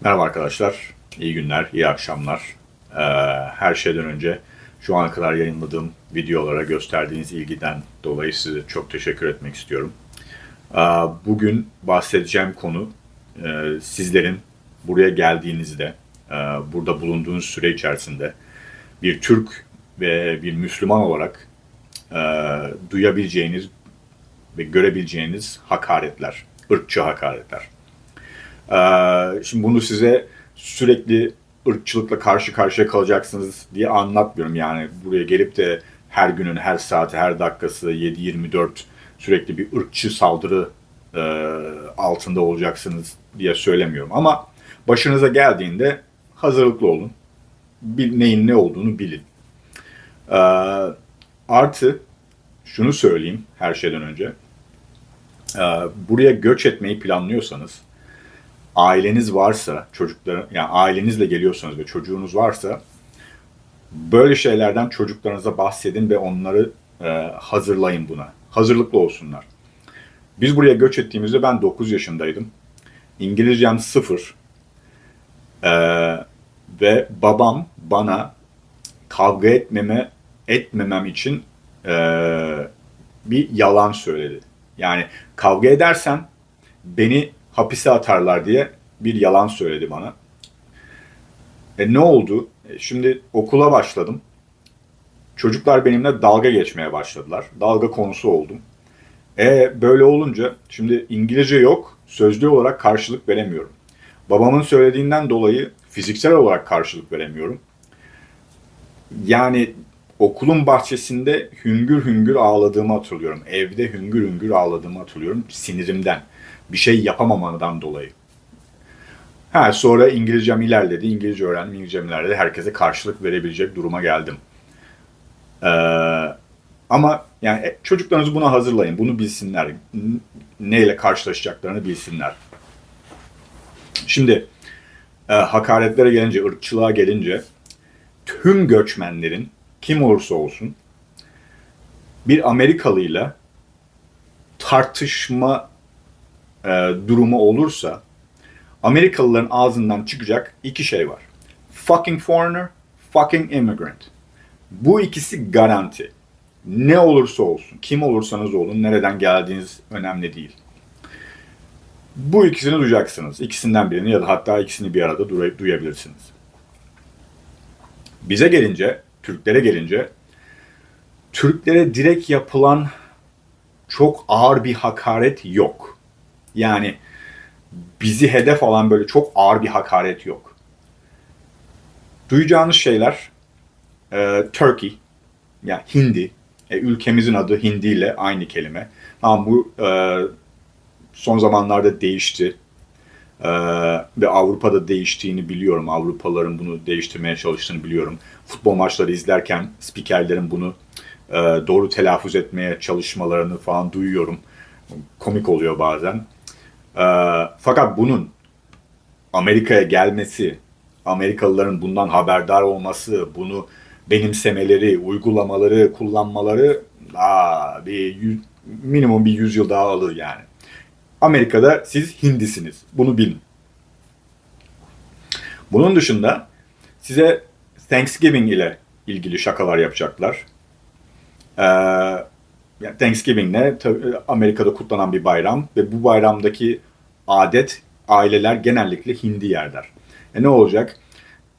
Merhaba arkadaşlar, iyi günler, iyi akşamlar. Ee, her şeyden önce şu ana kadar yayınladığım videolara gösterdiğiniz ilgiden dolayı size çok teşekkür etmek istiyorum. Ee, bugün bahsedeceğim konu e, sizlerin buraya geldiğinizde, e, burada bulunduğunuz süre içerisinde bir Türk ve bir Müslüman olarak e, duyabileceğiniz ve görebileceğiniz hakaretler, ırkçı hakaretler. Ee, şimdi bunu size sürekli ırkçılıkla karşı karşıya kalacaksınız diye anlatmıyorum. Yani buraya gelip de her günün, her saati, her dakikası 7-24 sürekli bir ırkçı saldırı e, altında olacaksınız diye söylemiyorum. Ama başınıza geldiğinde hazırlıklı olun. Bir, neyin ne olduğunu bilin. Ee, artı şunu söyleyeyim her şeyden önce. Ee, buraya göç etmeyi planlıyorsanız aileniz varsa, çocuklar yani ailenizle geliyorsanız ve çocuğunuz varsa böyle şeylerden çocuklarınıza bahsedin ve onları e, hazırlayın buna. Hazırlıklı olsunlar. Biz buraya göç ettiğimizde ben 9 yaşındaydım. İngilizcem sıfır. E, ve babam bana kavga etmeme etmemem için e, bir yalan söyledi. Yani kavga edersen beni hapise atarlar diye bir yalan söyledi bana. E ne oldu? E, şimdi okula başladım. Çocuklar benimle dalga geçmeye başladılar. Dalga konusu oldum. E böyle olunca şimdi İngilizce yok, sözlü olarak karşılık veremiyorum. Babamın söylediğinden dolayı fiziksel olarak karşılık veremiyorum. Yani okulun bahçesinde hüngür hüngür ağladığımı hatırlıyorum. Evde hüngür hüngür ağladığımı hatırlıyorum sinirimden bir şey yapamamadan dolayı. Ha, sonra İngilizcem ilerledi. İngilizce öğrendim. İngilizcem ilerledi. Herkese karşılık verebilecek duruma geldim. Ee, ama yani e, çocuklarınızı buna hazırlayın. Bunu bilsinler. Neyle karşılaşacaklarını bilsinler. Şimdi e, hakaretlere gelince, ırkçılığa gelince tüm göçmenlerin kim olursa olsun bir Amerikalıyla tartışma e, durumu olursa Amerikalıların ağzından çıkacak iki şey var. Fucking foreigner, fucking immigrant. Bu ikisi garanti. Ne olursa olsun, kim olursanız olun, nereden geldiğiniz önemli değil. Bu ikisini duyacaksınız. İkisinden birini ya da hatta ikisini bir arada duyabilirsiniz. Bize gelince, Türklere gelince, Türklere direkt yapılan çok ağır bir hakaret yok. Yani bizi hedef alan böyle çok ağır bir hakaret yok. Duyacağınız şeyler e, Turkey, yani Hindi. E, ülkemizin adı Hindi ile aynı kelime. Ama bu e, son zamanlarda değişti. E, ve Avrupa'da değiştiğini biliyorum. Avrupalıların bunu değiştirmeye çalıştığını biliyorum. Futbol maçları izlerken spikerlerin bunu e, doğru telaffuz etmeye çalışmalarını falan duyuyorum. Komik oluyor bazen. Ee, fakat bunun Amerika'ya gelmesi, Amerikalıların bundan haberdar olması, bunu benimsemeleri, uygulamaları, kullanmaları aa, bir yüz, minimum bir yüzyıl daha alır yani. Amerika'da siz Hindisiniz. Bunu bilin. Bunun dışında size Thanksgiving ile ilgili şakalar yapacaklar. Ee, yani Thanksgiving ne? Amerika'da kutlanan bir bayram ve bu bayramdaki adet aileler genellikle hindi yerler. E ne olacak?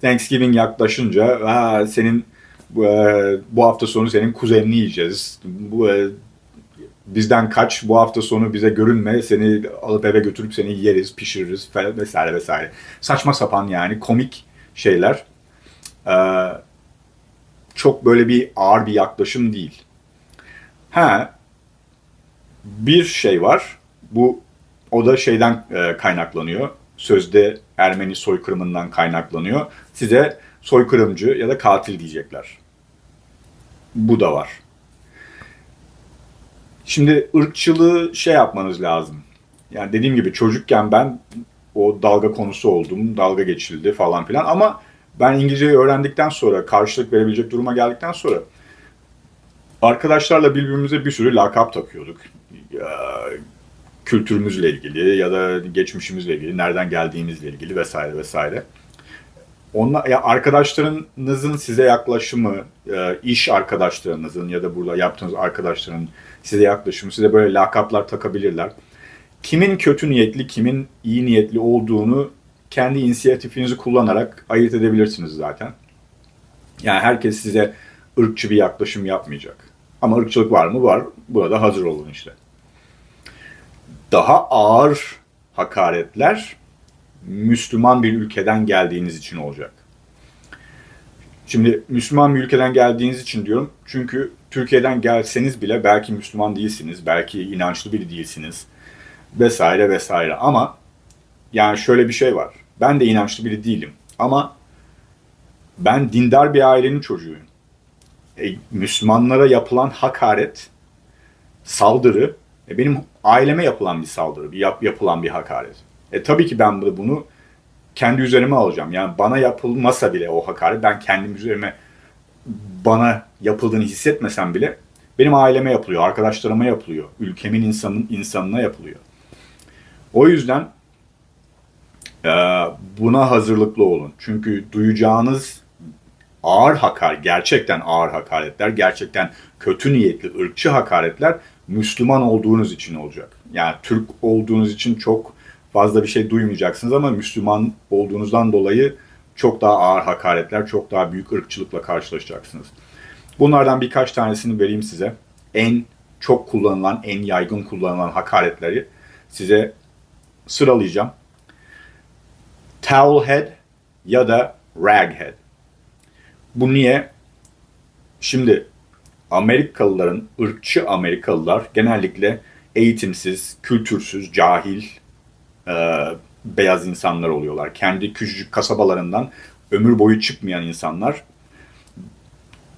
Thanksgiving yaklaşınca senin bu, e, hafta sonu senin kuzenini yiyeceğiz. Bu e, bizden kaç bu hafta sonu bize görünme seni alıp eve götürüp seni yeriz pişiririz vesaire vesaire. Saçma sapan yani komik şeyler. Ee, çok böyle bir ağır bir yaklaşım değil. Ha bir şey var. Bu o da şeyden e, kaynaklanıyor. Sözde Ermeni soykırımından kaynaklanıyor. Size soykırımcı ya da katil diyecekler. Bu da var. Şimdi ırkçılığı şey yapmanız lazım. Yani dediğim gibi çocukken ben o dalga konusu oldum. Dalga geçildi falan filan ama ben İngilizceyi öğrendikten sonra, karşılık verebilecek duruma geldikten sonra arkadaşlarla birbirimize bir sürü lakap takıyorduk. kültürümüzle ilgili ya da geçmişimizle ilgili, nereden geldiğimizle ilgili vesaire vesaire. Onlar, ya arkadaşlarınızın size yaklaşımı, e, iş arkadaşlarınızın ya da burada yaptığınız arkadaşların size yaklaşımı, size böyle lakaplar takabilirler. Kimin kötü niyetli, kimin iyi niyetli olduğunu kendi inisiyatifinizi kullanarak ayırt edebilirsiniz zaten. Yani herkes size ırkçı bir yaklaşım yapmayacak. Ama ırkçılık var mı? Var. Burada hazır olun işte. Daha ağır hakaretler Müslüman bir ülkeden geldiğiniz için olacak. Şimdi Müslüman bir ülkeden geldiğiniz için diyorum. Çünkü Türkiye'den gelseniz bile belki Müslüman değilsiniz, belki inançlı biri değilsiniz vesaire vesaire. Ama yani şöyle bir şey var. Ben de inançlı biri değilim. Ama ben dindar bir ailenin çocuğuyum. E, Müslümanlara yapılan hakaret, saldırı, e, benim aileme yapılan bir saldırı, bir yap, yapılan bir hakaret. E tabii ki ben bunu, kendi üzerime alacağım. Yani bana yapılmasa bile o hakaret, ben kendim üzerime bana yapıldığını hissetmesem bile benim aileme yapılıyor, arkadaşlarıma yapılıyor, ülkemin insanın insanına yapılıyor. O yüzden e, buna hazırlıklı olun. Çünkü duyacağınız ağır hakar, gerçekten ağır hakaretler, gerçekten kötü niyetli, ırkçı hakaretler Müslüman olduğunuz için olacak. Yani Türk olduğunuz için çok fazla bir şey duymayacaksınız ama Müslüman olduğunuzdan dolayı çok daha ağır hakaretler, çok daha büyük ırkçılıkla karşılaşacaksınız. Bunlardan birkaç tanesini vereyim size. En çok kullanılan, en yaygın kullanılan hakaretleri size sıralayacağım. Towel head ya da rag head. Bu niye? Şimdi Amerikalıların, ırkçı Amerikalılar genellikle eğitimsiz, kültürsüz, cahil, e, beyaz insanlar oluyorlar. Kendi küçücük kasabalarından ömür boyu çıkmayan insanlar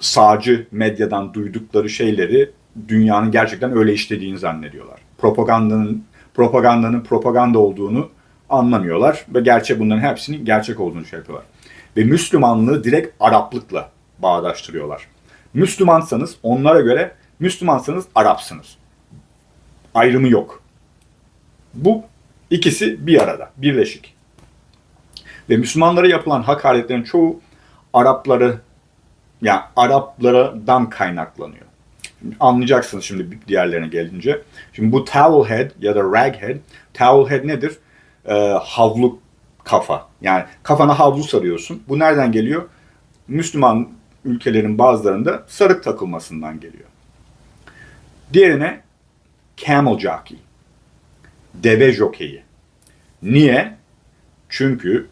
sağcı medyadan duydukları şeyleri dünyanın gerçekten öyle işlediğini zannediyorlar. Propagandanın propagandanın propaganda olduğunu anlamıyorlar ve gerçek bunların hepsinin gerçek olduğunu şey yapıyorlar. Ve Müslümanlığı direkt Araplıkla bağdaştırıyorlar. Müslümansanız onlara göre Müslümansanız Arapsınız. Ayrımı yok. Bu ikisi bir arada, birleşik. Ve Müslümanlara yapılan hakaretlerin çoğu Arapları yani Araplardan kaynaklanıyor. Anlayacaksınız şimdi diğerlerine gelince. Şimdi bu towel head ya da rag head. Towel head nedir? Ee, havlu kafa. Yani kafana havlu sarıyorsun. Bu nereden geliyor? Müslüman ülkelerin bazılarında sarık takılmasından geliyor. Diğerine camel jockey. Deve jokeyi. Niye? Çünkü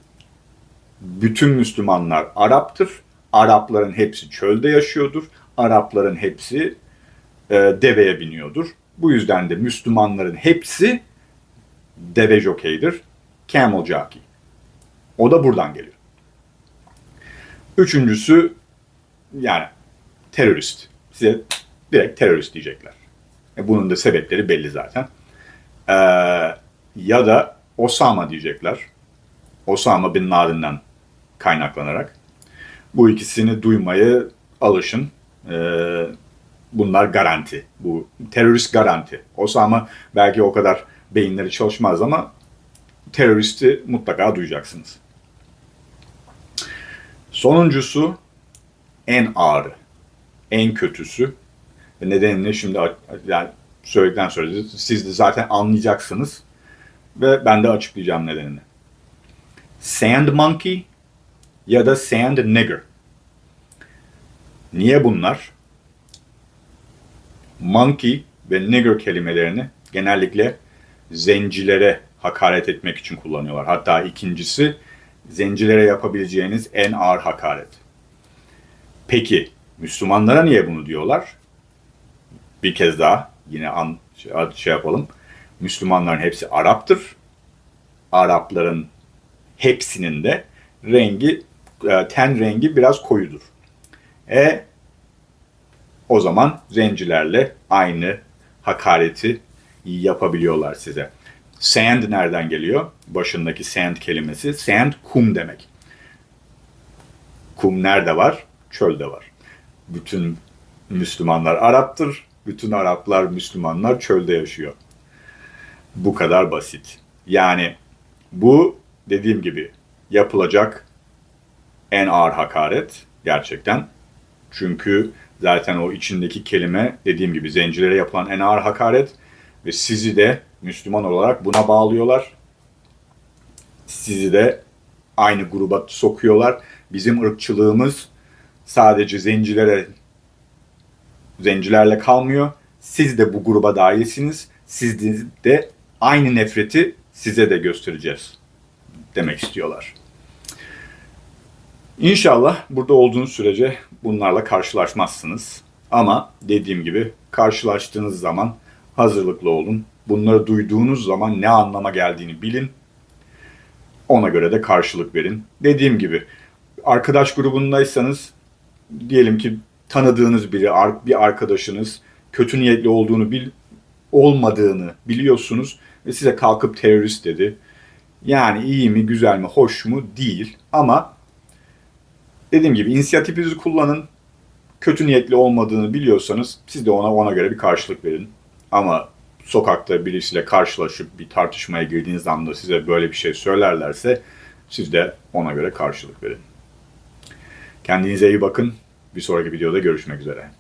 bütün Müslümanlar Arap'tır. Arapların hepsi çölde yaşıyordur. Arapların hepsi e, deveye biniyordur. Bu yüzden de Müslümanların hepsi deve jokeydir. Camel jockey. O da buradan geliyor. Üçüncüsü yani terörist. Size direkt terörist diyecekler. E, bunun da sebepleri belli zaten. Ee, ya da Osama diyecekler. Osama Bin Laden'den kaynaklanarak. Bu ikisini duymaya alışın. Ee, bunlar garanti. Bu terörist garanti. Osama belki o kadar beyinleri çalışmaz ama teröristi mutlaka duyacaksınız. Sonuncusu en ağırı, en kötüsü. Nedenini şimdi yani söyledikten sonra siz de zaten anlayacaksınız. Ve ben de açıklayacağım nedenini. Sand monkey ya da sand nigger. Niye bunlar? Monkey ve nigger kelimelerini genellikle zencilere hakaret etmek için kullanıyorlar. Hatta ikincisi zencilere yapabileceğiniz en ağır hakaret. Peki Müslümanlara niye bunu diyorlar? Bir kez daha yine an, şey, yapalım. Müslümanların hepsi Arap'tır. Arapların hepsinin de rengi, e, ten rengi biraz koyudur. E o zaman zencilerle aynı hakareti yapabiliyorlar size. Sand nereden geliyor? Başındaki sand kelimesi. Sand kum demek. Kum nerede var? Çölde var. Bütün Müslümanlar Arap'tır. Bütün Araplar, Müslümanlar çölde yaşıyor. Bu kadar basit. Yani bu dediğim gibi yapılacak en ağır hakaret gerçekten. Çünkü zaten o içindeki kelime dediğim gibi zencilere yapılan en ağır hakaret ve sizi de Müslüman olarak buna bağlıyorlar. Sizi de aynı gruba sokuyorlar. Bizim ırkçılığımız sadece zencilere zencilerle kalmıyor. Siz de bu gruba dahilsiniz. Siz de aynı nefreti size de göstereceğiz demek istiyorlar. İnşallah burada olduğunuz sürece bunlarla karşılaşmazsınız. Ama dediğim gibi karşılaştığınız zaman hazırlıklı olun. Bunları duyduğunuz zaman ne anlama geldiğini bilin. Ona göre de karşılık verin. Dediğim gibi arkadaş grubundaysanız diyelim ki tanıdığınız biri, bir arkadaşınız kötü niyetli olduğunu bil olmadığını biliyorsunuz ve size kalkıp terörist dedi. Yani iyi mi, güzel mi, hoş mu değil ama dediğim gibi inisiyatifinizi kullanın. Kötü niyetli olmadığını biliyorsanız siz de ona ona göre bir karşılık verin. Ama sokakta birisiyle karşılaşıp bir tartışmaya girdiğiniz anda size böyle bir şey söylerlerse siz de ona göre karşılık verin. Kendinize iyi bakın. Bir sonraki videoda görüşmek üzere.